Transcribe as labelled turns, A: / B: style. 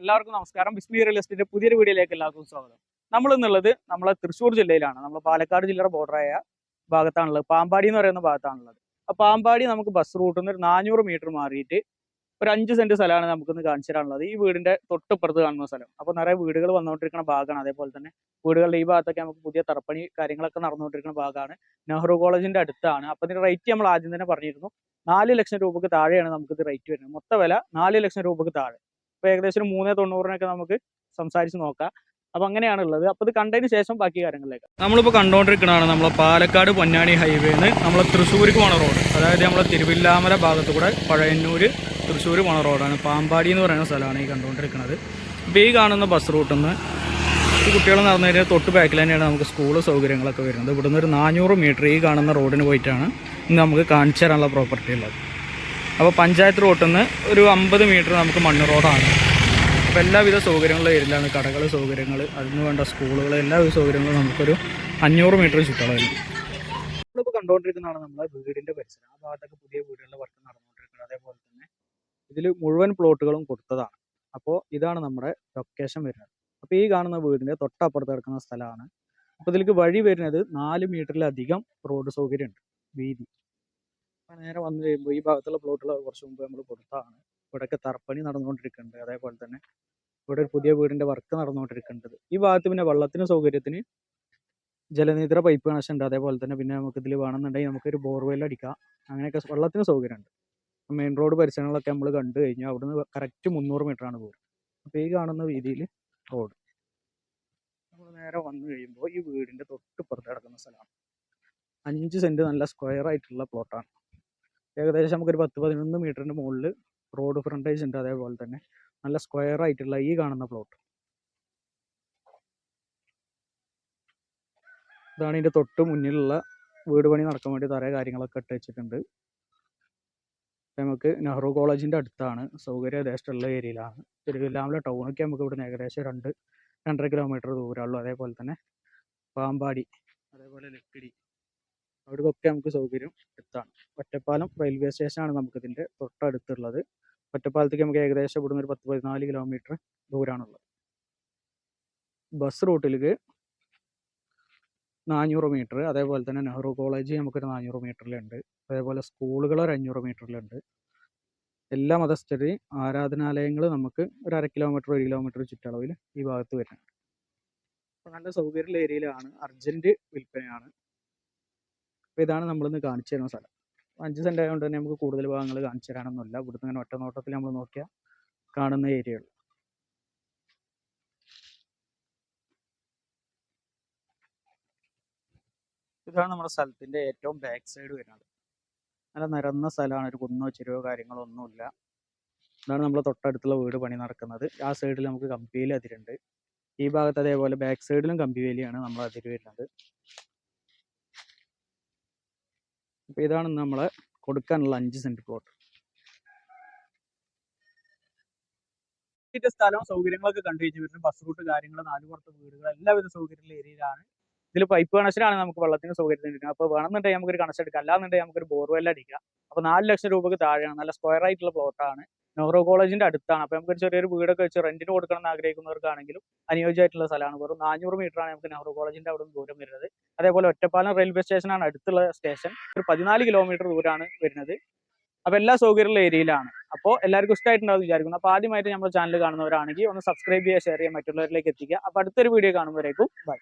A: എല്ലാവർക്കും നമസ്കാരം. ബിസ്മി real estate പുതിയൊരു വീഡിയോയിലേക്ക് എല്ലാവർക്കും സ്വാഗതം. നമ്മൾ എന്നുള്ളത് നമ്മളെ തൃശ്ശൂർ ജില്ലയിലാണ്. നമ്മൾ പാലക്കാട് ജില്ലയുടെ ബോർഡറായ ഭാഗത്താണുള്ളത്. പാമ്പാടി എന്ന് പറയുന്ന ഭാഗത്താണുള്ളത്. ആ പാമ്പാടി നമുക്ക് ബസ് റൂട്ടിൽ നിന്ന് ഒരു നാനൂറ് മീറ്റർ മാറിയിട്ട് ഒരു അഞ്ച് സെന്റ് സ്ഥലമാണ് നമുക്കിന്ന് കാണിച്ചു തരാനുള്ളത്. ഈ വീടിന്റെ തൊട്ടിപ്പുറത്ത് കാണുന്ന സ്ഥലം. അപ്പോൾ നിറയെ വീടുകൾ വന്നുകൊണ്ടിരിക്കുന്ന ഭാഗമാണ്. അതേപോലെ തന്നെ വീടുകളുടെ ഈ ഭാഗത്തൊക്കെ നമുക്ക് പുതിയ തറപ്പണി കാര്യങ്ങളൊക്കെ നടന്നുകൊണ്ടിരിക്കുന്ന ഭാഗമാണ്. നെഹ്റു കോളേജിന്റെ അടുത്താണ്. അപ്പോൾ ഇതിന്റെ റേറ്റ് നമ്മൾ ആദ്യം തന്നെ പറഞ്ഞിരുന്നു. നാല് ലക്ഷം രൂപക്ക് താഴെയാണ് നമുക്ക് ഇത് റേറ്റ് വരുന്നത്. മൊത്ത വില നാല് ലക്ഷം രൂപക്ക് താഴെ. ഇപ്പൊ ഏകദേശം ഒരു മൂന്നേ തൊണ്ണൂറിനൊക്കെ നമുക്ക് സംസാരിച്ച് നോക്കാം. അപ്പൊ അങ്ങനെയാണ് ഉള്ളത് അപ്പൊ ഇത് കണ്ടതിന് ശേഷം ബാക്കി കാര്യങ്ങളിലേക്ക്. നമ്മളിപ്പോൾ കണ്ടുകൊണ്ടിരിക്കുന്നതാണ് നമ്മളെ പാലക്കാട് പൊന്നാനി ഹൈവേന്ന് നമ്മളെ തൃശ്ശൂർക്ക് പോണ റോഡ്. അതായത് നമ്മളെ തിരുവില്ലാമല ഭാഗത്ത് കൂടെ പഴയന്നൂര് തൃശ്ശൂർ പോണ റോഡാണ്. പാമ്പാടി എന്ന് പറയുന്ന സ്ഥലമാണ് ഈ കണ്ടുകൊണ്ടിരിക്കുന്നത് ഇപ്പോൾ ഈ കാണുന്ന ബസ് റൂട്ടിൽ നിന്ന് ഈ കുട്ടികൾ നടന്നു കഴിഞ്ഞാൽ തൊട്ട് ബാക്കിൽ തന്നെയാണ് നമുക്ക് സ്കൂൾ സൗകര്യങ്ങളൊക്കെ വരുന്നത്. ഇവിടുന്ന് ഒരു നാനൂറ് മീറ്റർ ഈ കാണുന്ന റോഡിന് പോയിട്ടാണ് ഇന്ന് നമുക്ക് കാണിച്ചു തരാനുള്ള പ്രോപ്പർട്ടി ഉള്ളത്. അപ്പോൾ പഞ്ചായത്ത് റോട്ടിൽ നിന്ന് ഒരു അമ്പത് മീറ്റർ നമുക്ക് മണ്ണ് റോഡാണ്. അപ്പോൾ എല്ലാവിധ സൗകര്യങ്ങളും ഏരിയയിലാണ് കടകൾ സൗകര്യങ്ങൾ അതിന് വേണ്ട സ്കൂളുകൾ എല്ലാവിധ സൗകര്യങ്ങളും നമുക്കൊരു അഞ്ഞൂറ് മീറ്റർ ചുറ്റളവിൽ. നമ്മളിപ്പോൾ കണ്ടുകൊണ്ടിരിക്കുന്നതാണ് നമ്മളെ വീടിന്റെ പരിസരം. ആ ഭാഗത്തൊക്കെ പുതിയ വീടുകളുടെ വർക്ക് നടന്നുകൊണ്ടിരിക്കുന്നത് അതേപോലെ തന്നെ ഇതിൽ മുഴുവൻ പ്ലോട്ടുകളും കൊടുത്തതാണ്. അപ്പോൾ ഇതാണ് നമ്മുടെ ലൊക്കേഷൻ വരുന്നത്. അപ്പോൾ ഈ കാണുന്ന വീടിന്റെ തൊട്ടപ്പുറത്ത് കിടക്കുന്ന സ്ഥലമാണ്. അപ്പോൾ ഇതിലേക്ക് വഴി വരുന്നത് നാല് മീറ്ററിലധികം റോഡ് സൗകര്യമുണ്ട്. വീതി. നേരെ വന്നു കഴിയുമ്പോൾ ഈ ഭാഗത്തുള്ള പ്ലോട്ടുകൾ കുറച്ച് മുമ്പ് നമ്മൾ കൊടുത്തതാണ് ഇവിടെയൊക്കെ തറപ്പണി നടന്നുകൊണ്ടിരിക്കുന്നുണ്ട്. അതേപോലെ തന്നെ ഇവിടെ ഒരു പുതിയ വീടിന്റെ വർക്ക് നടന്നുകൊണ്ടിരിക്കുന്നുണ്ട്. ഈ ഭാഗത്ത് പിന്നെ വെള്ളത്തിന് സൗകര്യത്തിന് ജലനിദ്ര പൈപ്പ് കണക്ഷൻ ഉണ്ട്. അതേപോലെ തന്നെ പിന്നെ നമുക്ക് ഇതിൽ വേണമെന്നുണ്ടെങ്കിൽ നമുക്കൊരു ബോർവെൽ അടിക്കാം. അങ്ങനെയൊക്കെ വെള്ളത്തിന് സൗകര്യമുണ്ട്. മെയിൻ റോഡ് പരിസരങ്ങളൊക്കെ നമ്മൾ കണ്ടു കഴിഞ്ഞാൽ അവിടുന്ന് കറക്റ്റ് മുന്നൂറ് ആണ് പോകുന്നത് അപ്പോൾ ഈ കാണുന്ന രീതിയിൽ റോഡ് നമ്മൾ നേരെ വന്നു കഴിയുമ്പോൾ ഈ വീടിന്റെ തൊട്ടിപ്പുറത്ത് കിടക്കുന്ന സ്ഥലമാണ്. അഞ്ച് സെന്റ് നല്ല സ്ക്വയർ ആയിട്ടുള്ള പ്ലോട്ടാണ് ഏകദേശം നമുക്കൊരു പത്ത് പതിനൊന്ന് മീറ്ററിന്റെ മുകളിൽ റോഡ് ഫ്രണ്ടേജ് ഉണ്ട് അതേപോലെ തന്നെ. നല്ല സ്ക്വയർ ആയിട്ടുള്ള ഈ കാണുന്ന പ്ലോട്ട് ഇതാണ് ഇതിന്റെ തൊട്ട് മുന്നിലുള്ള വീട് പണി നടക്കാൻ വേണ്ടി തറ കാര്യങ്ങളൊക്കെ ഇട്ട് വെച്ചിട്ടുണ്ട്. നമുക്ക് നെഹ്റു കോളേജിന്റെ അടുത്താണ്. സൗകര്യ ദേശത്തുള്ള ഏരിയയിലാണ്. തിരുവില്ലാമല ടൗണൊക്കെ നമുക്ക് ഇവിടുന്ന് ഏകദേശം രണ്ട് രണ്ടര കിലോമീറ്റർ ദൂരമുള്ളൂ അതേപോലെ തന്നെ പാമ്പാടി അതേപോലെ ലക്കിടി. അവിടേക്കൊക്കെ നമുക്ക് സൗകര്യം എത്താണ് ഒറ്റപ്പാലം റെയിൽവേ സ്റ്റേഷനാണ് നമുക്ക് ഇതിന്റെ തൊട്ടടുത്തുള്ളത്. ഒറ്റപ്പാലത്തേക്ക് നമുക്ക് ഏകദേശം ഇവിടുന്ന് ഒരു പത്ത് പതിനാല് കിലോമീറ്റർ ദൂരമാണുള്ളത് ബസ് റൂട്ടിലേക്ക് നാനൂറ് മീറ്റർ അതേപോലെ തന്നെ നെഹ്റു കോളേജ് നമുക്കൊരു നാനൂറ് മീറ്ററിലുണ്ട് അതേപോലെ സ്കൂളുകൾ ഒരു അഞ്ഞൂറ് മീറ്ററിലുണ്ട് എല്ലാ മതസ്ഥരെയും ആരാധനാലയങ്ങൾ നമുക്ക് ഒരു അര കിലോമീറ്റർ ഒരു കിലോമീറ്റർ ചുറ്റളവിൽ ഈ ഭാഗത്ത് വരുന്നുണ്ട്. നല്ല സൗകര്യമുള്ള ഏരിയയിലാണ് അർജന്റ് വിൽപ്പനയാണ്. അപ്പോൾ ഇതാണ് നമ്മളിന്ന് കാണിച്ചു തരുന്ന സ്ഥലം. അഞ്ച് സെന്റ് ആയതുകൊണ്ട് തന്നെ നമുക്ക് കൂടുതൽ ഭാഗങ്ങൾ കാണിച്ചു തരാനൊന്നുമില്ല. ഇവിടുന്ന് ഇങ്ങനെ ഒറ്റ നോട്ടത്തിൽ നമ്മൾ നോക്കിയാൽ കാണുന്ന ഏരിയകൾ ഇതാണ് നമ്മുടെ സ്ഥലത്തിന്റെ ഏറ്റവും ബാക്ക് സൈഡ് വരുന്നത് നല്ല നിരന്ന സ്ഥലമാണ്. ഒരു കുന്നോ ചെരുവോ കാര്യങ്ങളോ ഒന്നുമില്ല ഇതാണ് നമ്മൾ തൊട്ടടുത്തുള്ള വീട് പണി നടക്കുന്നത്. ആ സൈഡിൽ നമുക്ക് കമ്പിവേലി അതിരുണ്ട്. ഈ ഭാഗത്ത് അതേപോലെ ബാക്ക് സൈഡിലും കമ്പിവേലിയാണ് നമ്മൾ അതിര് വരുന്നത്. അപ്പൊ ഇതാണ് നമ്മൾ കൊടുക്കാനുള്ള അഞ്ച് സെന്റ് പ്ലോട്ട് സ്ഥലവും സൗകര്യങ്ങളൊക്കെ കണ്ടു വരുന്ന ബസ് റൂട്ട് കാര്യങ്ങൾ നാലുപുറത്ത് വീടുകൾ എല്ലാവിധ സൗകര്യമുള്ള ഏരിയയിലാണ് ഇതിൽ പൈപ്പ് കണക്ഷനാണ് നമുക്ക് വെള്ളത്തിന് സൗകര്യത്തിന് കിട്ടുന്നത് അപ്പോൾ വേണമെന്നുണ്ടെങ്കിൽ നമുക്കൊരു കണക്ഷൻ എടുക്കാം. അല്ലാന്നുണ്ടെങ്കിൽ നമുക്കൊരു ബോർവെൽ അടിക്കാം. അപ്പോൾ നാല് ലക്ഷം രൂപക്ക് താഴെയാണ്. നല്ല സ്ക്വയർ ആയിട്ടുള്ള പ്ലോട്ടാണ് നെഹ്റു കോളേജിന്റെ അടുത്താണ്. അപ്പോൾ നമുക്ക് ചെറിയൊരു വീടൊക്കെ വെച്ച് റെന്റിന് കൊടുക്കണം എന്ന് ആഗ്രഹിക്കുന്നവർക്കാണെങ്കിലും അനുയോജ്യമായിട്ടുള്ള സ്ഥലമാണ്. വെറും നാനൂറ് ആണ് നമുക്ക് നെഹ്റു കോളേജിന്റെ അവിടെ നിന്ന് ദൂരം വരുന്നത്. അതേപോലെ ഒറ്റപ്പാലം റെയിൽവേ സ്റ്റേഷനാണ് അടുത്തുള്ള സ്റ്റേഷൻ ഒരു പതിനാല് കിലോമീറ്റർ ദൂരമാണ് വരുന്നത്. അപ്പോൾ എല്ലാ സൗകര്യമുള്ള ഏരിയയിലാണ് അപ്പോൾ എല്ലാവർക്കും ഇഷ്ടമായിട്ടുണ്ടാവും വിചാരിക്കുന്നു. അപ്പോൾ ആദ്യമായിട്ട് നമ്മുടെ ചാനൽ കാണുന്നവരാണെങ്കിൽ ഒന്ന് സബ്സ്ക്രൈബ് ചെയ്യുക ഷെയർ ചെയ്യുക മറ്റുള്ളവരിലേക്ക് എത്തിക്കുക. അപ്പോൾ അടുത്തൊരു വീഡിയോ കാണുമ്പോഴേക്കും ബൈ